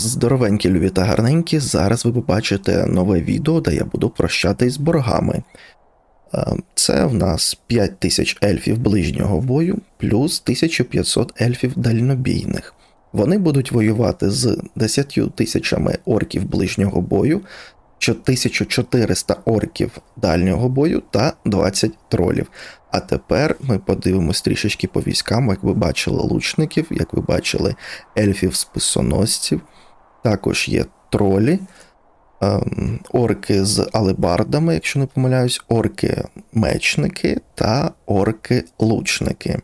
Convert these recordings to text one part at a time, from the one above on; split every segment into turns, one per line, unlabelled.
Здоровенькі любі та гарненькі, зараз ви побачите нове відео, де я буду прощатись з боргами. Е, Це в нас 5000 ельфів ближнього бою, плюс 1500 ельфів дальнобійних. Вони будуть воювати з 10 тисячами орків ближнього бою, 1400 орків дальнього бою та 20 тролів. А тепер ми подивимось трішечки по військам, як ви бачили лучників, як ви бачили ельфів списоносців. Також є тролі, ем, орки з алебардами, якщо не помиляюсь, орки-мечники та орки-лучники.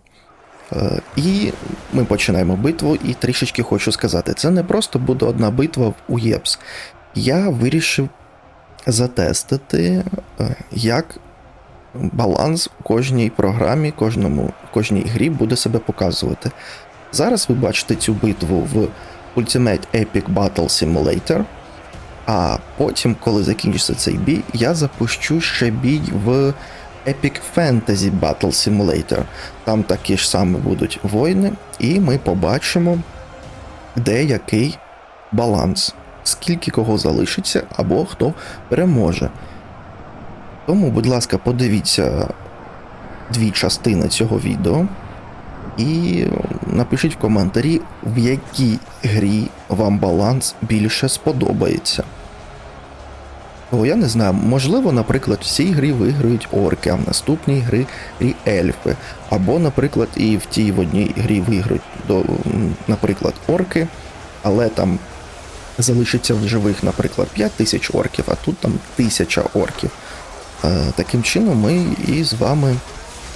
Е, І ми починаємо битву, і трішечки хочу сказати: це не просто буде одна битва в УЄПС. Я вирішив затестити, е, як баланс у кожній програмі, кожному, кожній грі буде себе показувати. Зараз ви бачите цю битву в Ultimate Epic Battle Simulator. А потім, коли закінчиться цей бій, я запущу ще бій в Epic Fantasy Battle Simulator. Там такі ж саме будуть воїни, і ми побачимо, де який баланс, скільки кого залишиться, або хто переможе. Тому, будь ласка, подивіться дві частини цього відео. І напишіть в коментарі, в якій грі вам баланс більше сподобається. О, я не знаю, можливо, наприклад, в цій грі виграють орки, а в наступній грі, грі ельфи. Або, наприклад, і в тій в одній грі виграють, наприклад, орки, але там залишиться в живих, наприклад, 5 тисяч орків, а тут там 1000 орків. Е, Таким чином ми і з вами,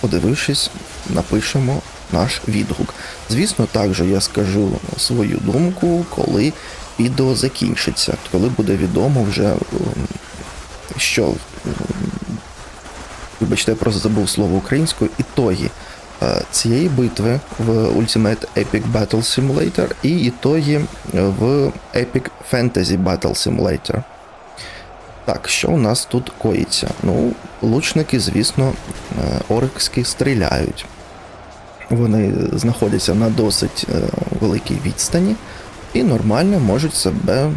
подивившись, напишемо наш відгук. Звісно, також я скажу свою думку, коли відео закінчиться, коли буде відомо вже, що вибачте, я просто забув слово українською, ітоги е, цієї битви в Ultimate Epic Battle Simulator і ітоги в Epic Fantasy Battle Simulator. Так, що у нас тут коїться? Ну, лучники, звісно, е, оркські стріляють. Вони знаходяться на досить е, великій відстані і нормально можуть себе.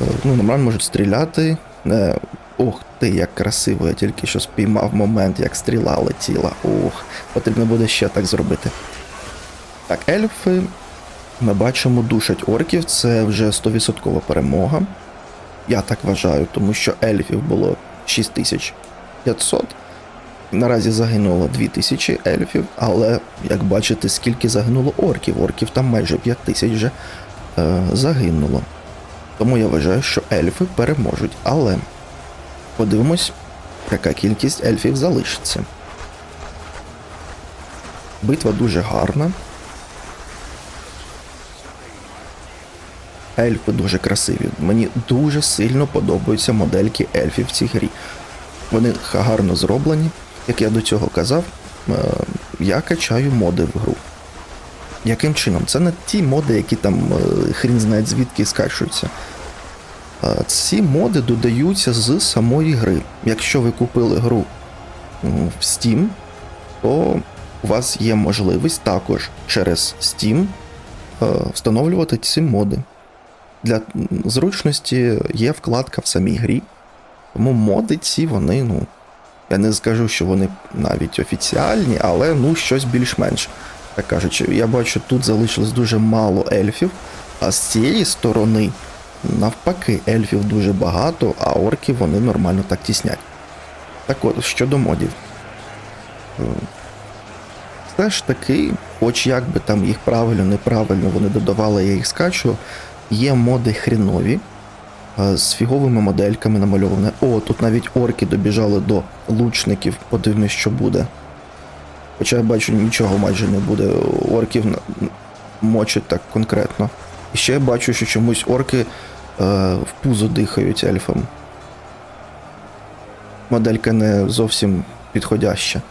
е, Ну, нормально можуть стріляти. Е, Ух ти, як красиво, я тільки що спіймав момент, як стріла летіла. Ух, потрібно буде ще так зробити. Так, ельфи, ми бачимо, душать орків, це вже 100% перемога. Я так вважаю, тому що ельфів було 6500. Наразі загинуло 2000 ельфів, але як бачите, скільки загинуло орків. Орків там майже 5000 вже е, загинуло. Тому я вважаю, що ельфи переможуть. Але подивимось, яка кількість ельфів залишиться. Битва дуже гарна. Ельфи дуже красиві. Мені дуже сильно подобаються модельки ельфів в цій грі. Вони гарно зроблені. Як я до цього казав, е, я качаю моди в гру. Яким чином? Це не ті моди, які там е, хрін знає звідки скачуються. Ці моди додаються з самої гри. Якщо ви купили гру в Steam, то у вас є можливість також через Steam е, встановлювати ці моди. Для зручності є вкладка в самій грі. Тому моди ці, вони, ну. Я не скажу, що вони навіть офіціальні, але ну щось більш-менш. Так кажучи, я бачу, тут залишилось дуже мало ельфів, а з цієї сторони, навпаки, ельфів дуже багато, а орків вони нормально так тіснять. Так от, щодо модів. Все ж таки, хоч як би там їх правильно, неправильно вони додавали, я їх скачу, є моди хрінові, з фіговими модельками намальовані. О, тут навіть орки добіжали до лучників, подивимось, що буде. Хоча я бачу, нічого майже не буде. Орків мочать так конкретно. І ще я бачу, що чомусь орки е, в пузо дихають ельфам. Моделька не зовсім підходяща.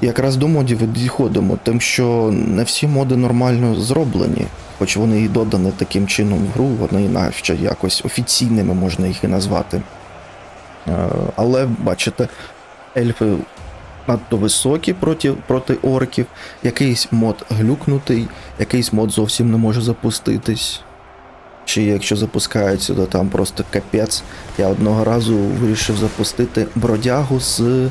Якраз до модів і діходимо, тим, що не всі моди нормально зроблені, хоч вони і додані таким чином в гру, вони наче якось офіційними можна їх і назвати. Е, Але бачите, ельфи надто високі проти, проти орків, якийсь мод глюкнутий, якийсь мод зовсім не може запуститись. Чи якщо запускається, то там просто капець. Я одного разу вирішив запустити бродягу з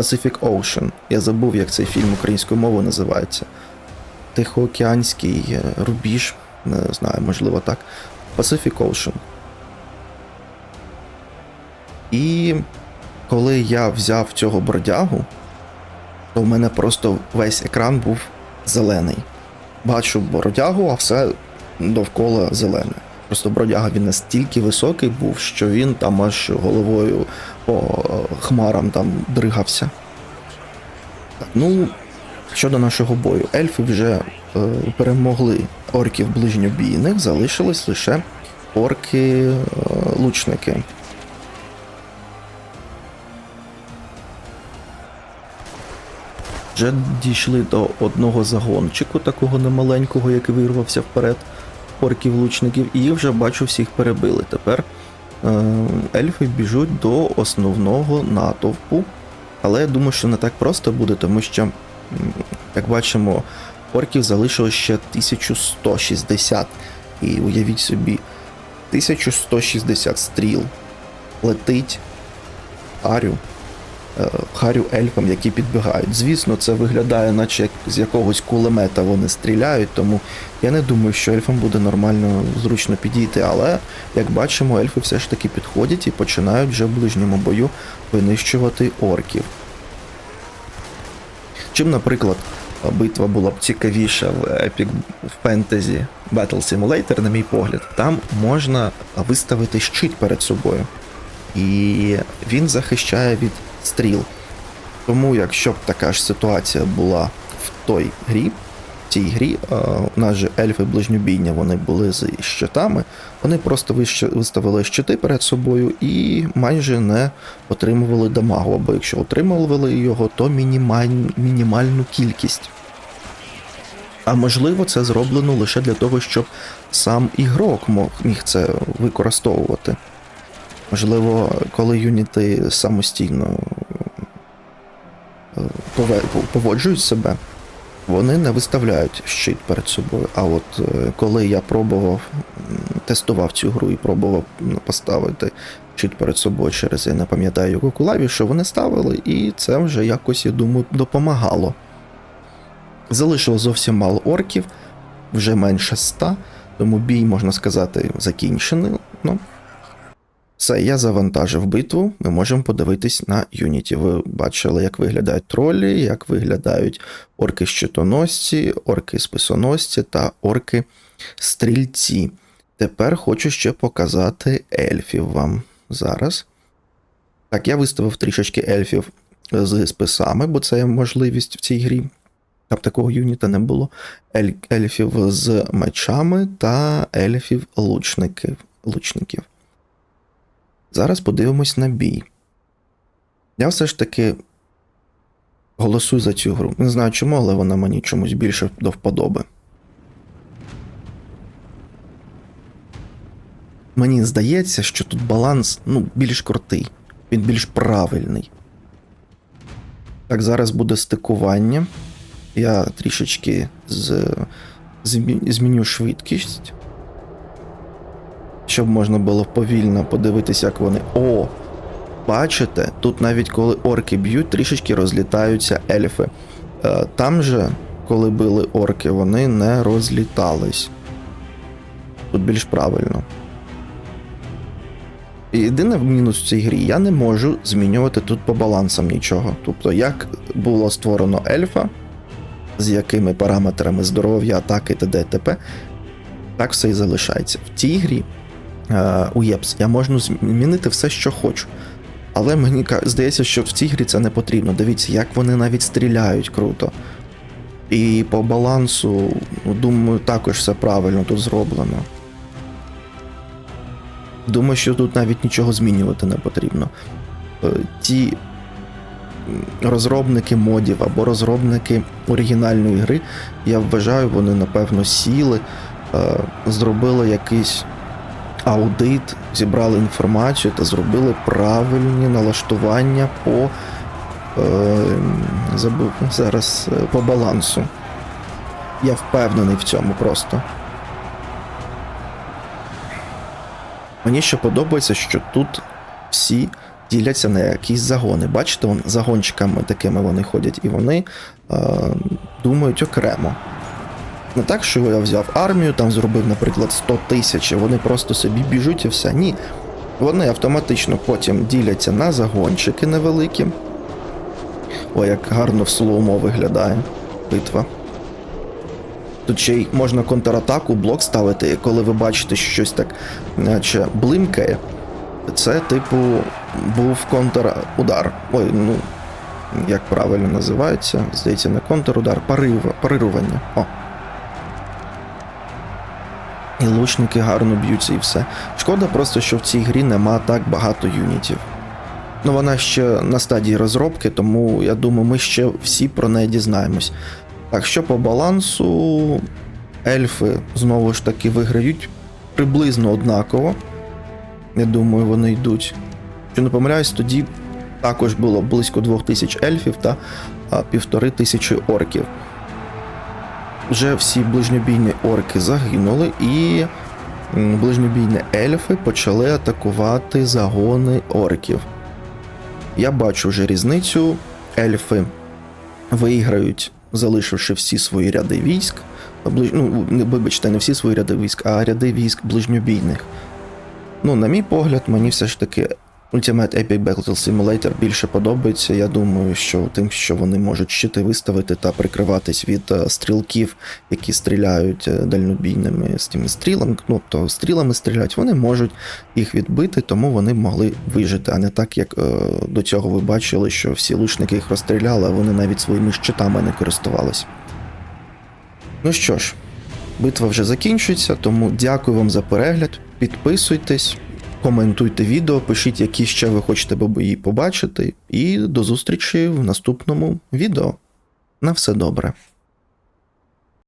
Pacific Ocean. Я забув, як цей фільм українською мовою називається. Тихоокеанський е, рубіж, не знаю, можливо так. Pacific Ocean. І коли я взяв цього бродягу, то в мене просто весь екран був зелений. Бачу бродягу, а все довкола зелене. Просто бродяга він настільки високий був, що він там аж головою по е, хмарам там дригався. Ну, щодо нашого бою, ельфи вже е, перемогли орків ближньобійних, залишились лише орки-лучники. Вже дійшли до одного загончику, такого немаленького, який вирвався вперед орків-лучників, і їх вже бачу всіх перебили. Тепер е, ельфи біжуть до основного натовпу. Але я думаю, що не так просто буде, тому що, як бачимо, орків залишилось ще 1160. І уявіть собі, 1160 стріл летить Арю, Харю ельфам, які підбігають. Звісно, це виглядає, наче як з якогось кулемета вони стріляють, тому я не думаю, що ельфам буде нормально зручно підійти. Але, як бачимо, ельфи все ж таки підходять і починають вже в ближньому бою винищувати орків. Чим, наприклад, битва була б цікавіша в Epic Fantasy Battle Simulator, на мій погляд, там можна виставити щит перед собою. І він захищає від стріл. Тому, якщо б така ж ситуація була в той грі, в цій грі, у нас же ельфи ближньобійня, вони були з щитами, вони просто виставили щити перед собою і майже не отримували дамагу, або якщо отримували його, то мінімаль- мінімальну кількість. А можливо, це зроблено лише для того, щоб сам ігрок міг це використовувати. Можливо, коли юніти самостійно е, поводжують себе, вони не виставляють щит перед собою. А от е, коли я пробував, тестував цю гру і пробував поставити щит перед собою через, я не пам'ятаю, яку клавішу, вони ставили, і це вже якось, я думаю, допомагало. Залишилось зовсім мало орків, вже менше ста, тому бій, можна сказати, закінчений. Ну, все, я завантажив битву. Ми можемо подивитись на Юніті. Ви бачили, як виглядають тролі, як виглядають орки-щитоносці, орки-списоносці та орки-стрільці. Тепер хочу ще показати ельфів вам зараз. Так, я виставив трішечки ельфів з списами, бо це можливість в цій грі. Там такого юніта не було. Ель- ельфів з мечами та ельфів лучників. лучників. Зараз подивимось на бій. Я все ж таки голосую за цю гру. Не знаю чому, але вона мені чомусь більше до вподоби. Мені здається, що тут баланс ну, більш крутий, він більш правильний. Так, зараз буде стикування. Я трішечки з, змі- зміню швидкість щоб можна було повільно подивитися, як вони. О! Бачите, тут навіть коли орки б'ють, трішечки розлітаються ельфи. Е, Там же, коли били орки, вони не розлітались. Тут більш правильно. Єдине мінус в цій грі, я не можу змінювати тут по балансам нічого. Тобто, як було створено ельфа, з якими параметрами здоров'я, атаки т.д. т.п., так все і залишається. В цій грі у ЄПС я можу змінити все, що хочу. Але мені здається, що в цій грі це не потрібно. Дивіться, як вони навіть стріляють круто. І по балансу, ну, думаю, також все правильно тут зроблено. Думаю, що тут навіть нічого змінювати не потрібно. Е, Ті розробники модів або розробники оригінальної гри, я вважаю, вони напевно сіли, е, зробили якийсь аудит, зібрали інформацію та зробили правильні налаштування по е, забув зараз е, по балансу. Я впевнений в цьому просто. Мені ще подобається, що тут всі діляться на якісь загони. Бачите, загончиками такими вони ходять, і вони е, думають окремо. Не так, що я взяв армію, там зробив, наприклад, 100 тисяч, і вони просто собі біжуть і все. Ні. Вони автоматично потім діляться на загончики невеликі. О, як гарно в слоумо виглядає битва. Тут ще й можна контратаку, блок ставити, коли ви бачите, що щось так наче блимкає. Це, типу, був контрудар. Ой, ну, як правильно називається? Здається, не контрудар, парирування. О. І лучники гарно б'ються і все. Шкода просто, що в цій грі нема так багато юнітів. Ну, вона ще на стадії розробки, тому я думаю, ми ще всі про неї дізнаємось. Так, що по балансу, ельфи знову ж таки виграють приблизно однаково. Я думаю, вони йдуть. Якщо не помиляюсь, тоді також було близько 2000 ельфів та а, півтори тисячі орків. Вже всі ближньобійні орки загинули, і ближньобійні ельфи почали атакувати загони орків. Я бачу вже різницю. Ельфи виграють, залишивши всі свої ряди військ. Ближ... Ну, вибачте, не всі свої ряди військ, а ряди військ ближньобійних. Ну, на мій погляд, мені все ж таки Ultimate Epic Battle Simulator більше подобається. Я думаю, що тим, що вони можуть щити виставити та прикриватись від е, стрілків, які стріляють е, дальнобійними з тими стрілами, ну то стрілами стріляють, вони можуть їх відбити, тому вони могли вижити, а не так, як е, до цього ви бачили, що всі лучники їх розстріляли, а вони навіть своїми щитами не користувались. Ну що ж, битва вже закінчується, тому дякую вам за перегляд. Підписуйтесь, коментуйте відео, пишіть, які ще ви хочете бої побачити. І до зустрічі в наступному відео. На все добре.